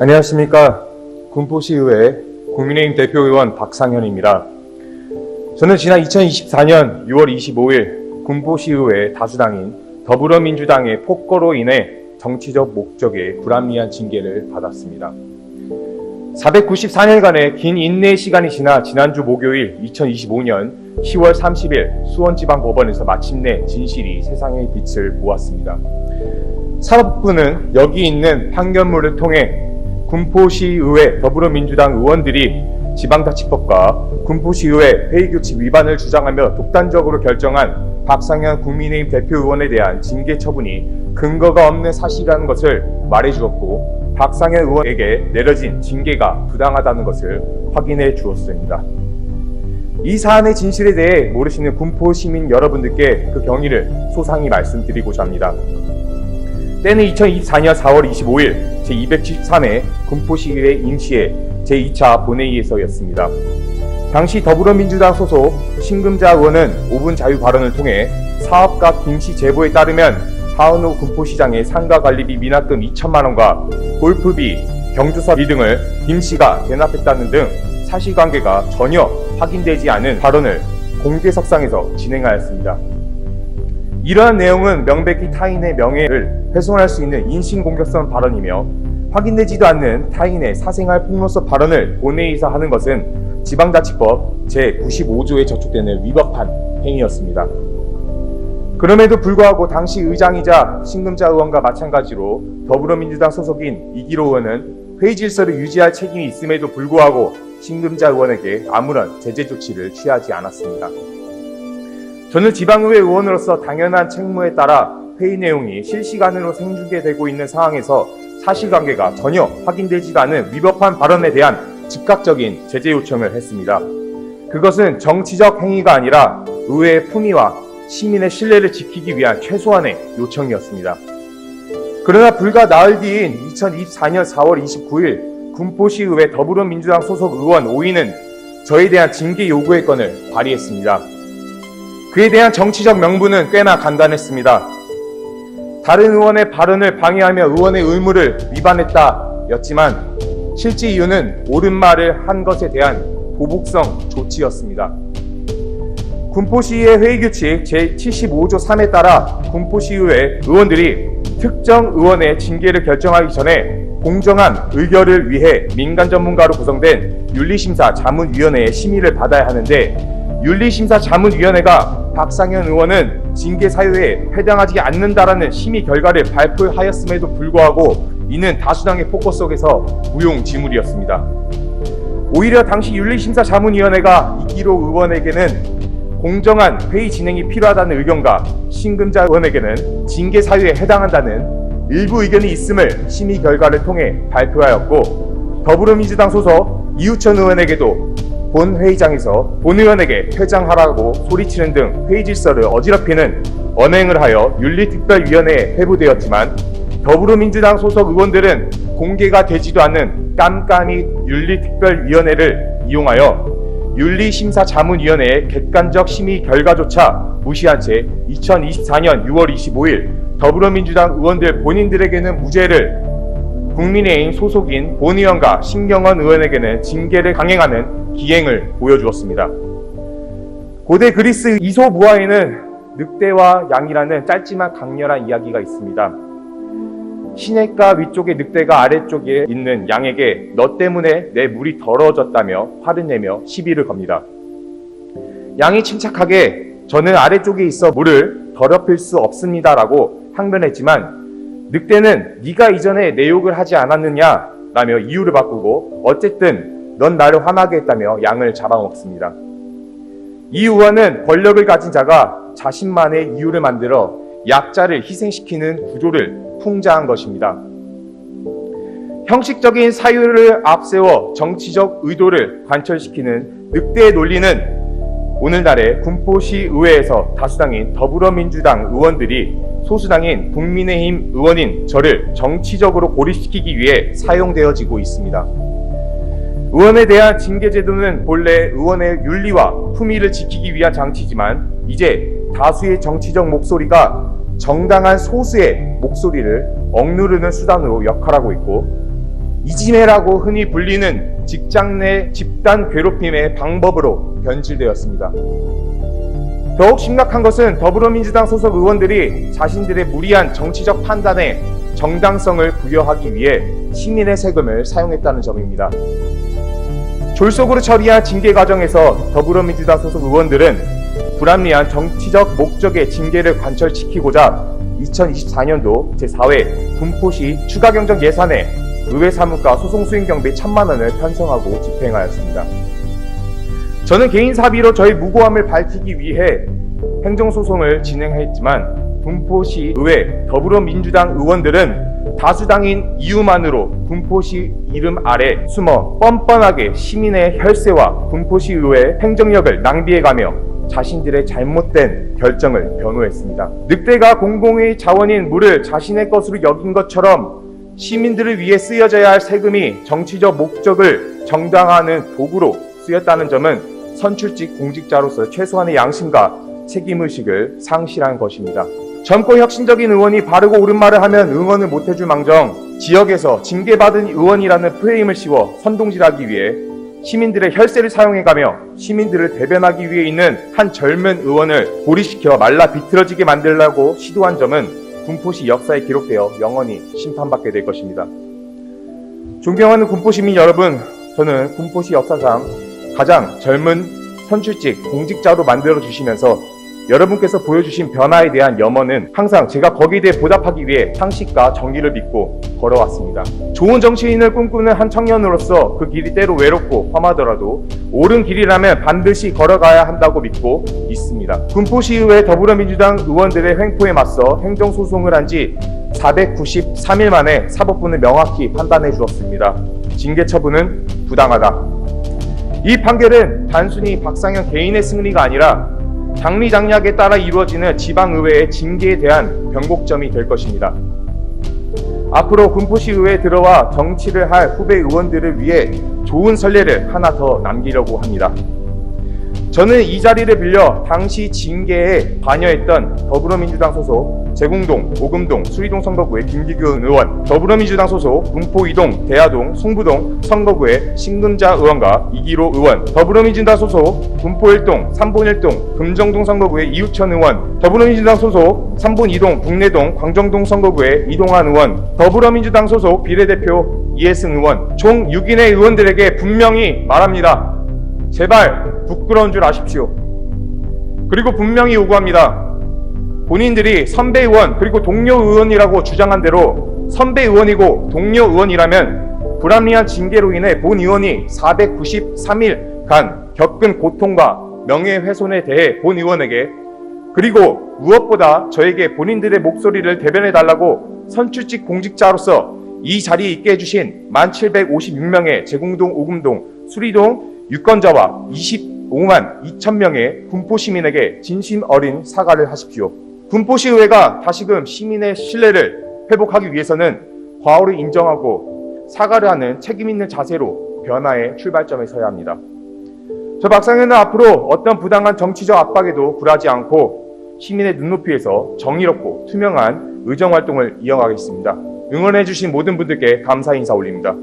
안녕하십니까. 군포시의회 국민의힘 대표의원 박상현입니다. 저는 지난 2024년 6월 25일 군포시의회 다수당인 더불어민주당의 폭거로 인해 정치적 목적의 불합리한 징계를 받았습니다. 494년간의 긴 인내의 시간이 지나 지난주 목요일 2025년 10월 30일 수원지방법원에서 마침내 진실이 세상의 빛을 보았습니다. 사법부는 여기 있는 판결문을 통해 군포시의회 더불어민주당 의원들이 지방자치법과 군포시의회 회의규칙 위반을 주장하며 독단적으로 결정한 박상현 국민의힘 대표 의원에 대한 징계 처분이 근거가 없는 사실이라는 것을 말해주었고 박상현 의원에게 내려진 징계가 부당하다는 것을 확인해 주었습니다. 이 사안의 진실에 대해 모르시는 군포 시민 여러분들께 그 경위를 소상히 말씀드리고자 합니다. 때는 2024년 4월 25일 제273회 군포시의회 임시회 제2차 본회의에서였습니다. 당시 더불어민주당 소속 신금자 의원은 5분 자유 발언을 통해 사업가 김씨 제보에 따르면 하은호 군포시장의 상가 관리비 미납금 2천만 원과 골프비, 경조사비 등을 김씨가 대납했다는 등 사실관계가 전혀 확인되지 않은 발언을 공개석상에서 진행하였습니다. 이러한 내용은 명백히 타인의 명예를 훼손할 수 있는 인신공격성 발언이며 확인되지도 않는 타인의 사생활 폭로서 발언을 본회의에서 하는 것은 지방자치법 제95조에 저촉되는 위법한 행위였습니다. 그럼에도 불구하고 당시 의장이자 신금자 의원과 마찬가지로 더불어민주당 소속인 이기로 의원은 회의 질서를 유지할 책임이 있음에도 불구하고 신금자 의원에게 아무런 제재 조치를 취하지 않았습니다. 저는 지방의회 의원으로서 당연한 책무에 따라 회의 내용이 실시간으로 생중계되고 있는 상황에서 사실관계가 전혀 확인되지도 않은 위법한 발언에 대한 즉각적인 제재 요청을 했습니다. 그것은 정치적 행위가 아니라 의회의 품위와 시민의 신뢰를 지키기 위한 최소한의 요청이었습니다. 그러나 불과 나흘 뒤인 2024년 4월 29일 군포시의회 더불어민주당 소속 의원 5인은 저에 대한 징계 요구의 건을 발의했습니다. 그에 대한 정치적 명분은 꽤나 간단했습니다. 다른 의원의 발언을 방해하며 의원의 의무를 위반했다 였지만 실제 이유는 옳은 말을 한 것에 대한 보복성 조치였습니다. 군포시의 회의규칙 제75조 3에 따라 군포시의회 의원들이 특정 의원의 징계를 결정하기 전에 공정한 의결을 위해 민간 전문가로 구성된 윤리심사 자문위원회의 심의를 받아야 하는데 윤리심사 자문위원회가 박상현 의원은 징계 사유에 해당하지 않는다라는 심의 결과를 발표하였음에도 불구하고 이는 다수당의 포커 속에서 무용지물이었습니다. 오히려 당시 윤리심사 자문위원회가 이기로 의원에게는 공정한 회의 진행이 필요하다는 의견과 신금자 의원에게는 징계 사유에 해당한다는 일부 의견이 있음을 심의 결과를 통해 발표하였고 더불어민주당 소속 이우천 의원에게도 본 회의장에서 본 의원에게 퇴장하라고 소리치는 등 회의 질서를 어지럽히는 언행을 하여 윤리특별위원회에 회부되었지만 더불어민주당 소속 의원들은 공개가 되지도 않는 깜깜이 윤리특별위원회를 이용하여 윤리심사자문위원회의 객관적 심의 결과조차 무시한 채 2024년 6월 25일 더불어민주당 의원들 본인들에게는 무죄를 국민의힘 소속인 본 의원과 신경원 의원에게는 징계를 강행하는 기행을 보여주었습니다. 고대 그리스 이소무아에는 늑대와 양이라는 짧지만 강렬한 이야기가 있습니다. 시냇가 위쪽에 늑대가 아래쪽에 있는 양에게 너 때문에 내 물이 더러워졌다며 화를 내며 시비를 겁니다. 양이 침착하게 저는 아래쪽에 있어 물을 더럽힐 수 없습니다라고 항변했지만 늑대는 네가 이전에 내 욕을 하지 않았느냐 라며 이유를 바꾸고 어쨌든 넌 나를 화나게 했다며 양을 잡아먹습니다. 이 우화는 권력을 가진 자가 자신만의 이유를 만들어 약자를 희생시키는 구조를 풍자한 것입니다. 형식적인 사유를 앞세워 정치적 의도를 관철시키는 늑대의 논리는 오늘날의 군포시 의회에서 다수당인 더불어민주당 의원들이 소수당인 국민의힘 의원인 저를 정치적으로 고립시키기 위해 사용되어지고 있습니다. 의원에 대한 징계 제도는 본래 의원의 윤리와 품위를 지키기 위한 장치지만 이제 다수의 정치적 목소리가 정당한 소수의 목소리를 억누르는 수단으로 역할하고 있고 이지매라고 흔히 불리는 직장 내 집단 괴롭힘의 방법으로 변질되었습니다. 더욱 심각한 것은 더불어민주당 소속 의원들이 자신들의 무리한 정치적 판단에 정당성을 부여하기 위해 시민의 세금을 사용했다는 점입니다. 졸속으로 처리한 징계 과정에서 더불어민주당 소속 의원들은 불합리한 정치적 목적의 징계를 관철시키고자 2024년도 제4회 군포시 추가경정 예산에 의회 사무과 소송 수행 경비 천만 원을 편성하고 집행하였습니다. 저는 개인 사비로 저의 무고함을 밝히기 위해 행정소송을 진행했지만 군포시 의회 더불어민주당 의원들은 다수당인 이유만으로 군포시 이름 아래 숨어 뻔뻔하게 시민의 혈세와 군포시 의회 행정력을 낭비해가며 자신들의 잘못된 결정을 변호했습니다. 늑대가 공공의 자원인 물을 자신의 것으로 여긴 것처럼 시민들을 위해 쓰여져야 할 세금이 정치적 목적을 정당화하는 도구로 쓰였다는 점은 선출직 공직자로서 최소한의 양심과 책임의식을 상실한 것입니다. 젊고 혁신적인 의원이 바르고 옳은 말을 하면 응원을 못해줄 망정 지역에서 징계받은 의원이라는 프레임을 씌워 선동질하기 위해 시민들의 혈세를 사용해가며 시민들을 대변하기 위해 있는 한 젊은 의원을 고리시켜 말라 비틀어지게 만들려고 시도한 점은 군포시 역사에 기록되어 영원히 심판받게 될 것입니다. 존경하는 군포 시민 여러분, 저는 군포시 역사상 가장 젊은 선출직 공직자로 만들어 주시면서 여러분께서 보여주신 변화에 대한 염원은 항상 제가 거기에 대해 보답하기 위해 상식과 정의를 믿고 걸어왔습니다. 좋은 정치인을 꿈꾸는 한 청년으로서 그 길이 때로 외롭고 험하더라도 옳은 길이라면 반드시 걸어가야 한다고 믿고 있습니다. 군포시의회 더불어민주당 의원들의 횡포에 맞서 행정소송을 한 지 493일 만에 사법부는 명확히 판단해 주었습니다. 징계 처분은 부당하다. 이 판결은 단순히 박상현 개인의 승리가 아니라 장리장략에 따라 이루어지는 지방의회의 징계에 대한 변곡점이 될 것입니다. 앞으로 군포시의회에 들어와 정치를 할 후배 의원들을 위해 좋은 선례를 하나 더 남기려고 합니다. 저는 이 자리를 빌려 당시 징계에 관여했던 더불어민주당 소속 제공동, 오금동, 수리동 선거구의 김기규 의원, 더불어민주당 소속 군포이동, 대하동, 송부동 선거구의 신금자 의원과 이기로 의원, 더불어민주당 소속 군포 1동, 3본 1동, 금정동 선거구의 이우천 의원, 더불어민주당 소속 3본 2동, 북내동, 광정동 선거구의 이동환 의원, 더불어민주당 소속 비례대표 이해승 의원, 총 6인의 의원들에게 분명히 말합니다. 제발 부끄러운 줄 아십시오. 그리고 분명히 요구합니다. 본인들이 선배 의원 그리고 동료 의원이라고 주장한 대로 선배 의원이고 동료 의원이라면 불합리한 징계로 인해 본 의원이 493일간 겪은 고통과 명예훼손에 대해 본 의원에게 그리고 무엇보다 저에게 본인들의 목소리를 대변해 달라고 선출직 공직자로서 이 자리에 있게 해주신 1756명의 제공동, 오금동, 수리동 유권자와 25만 2천 명의 군포 시민에게 진심 어린 사과를 하십시오. 군포시의회가 다시금 시민의 신뢰를 회복하기 위해서는 과오를 인정하고 사과를 하는 책임 있는 자세로 변화의 출발점에 서야 합니다. 저 박상현은 앞으로 어떤 부당한 정치적 압박에도 굴하지 않고 시민의 눈높이에서 정의롭고 투명한 의정 활동을 이어가겠습니다. 응원해주신 모든 분들께 감사 인사 올립니다.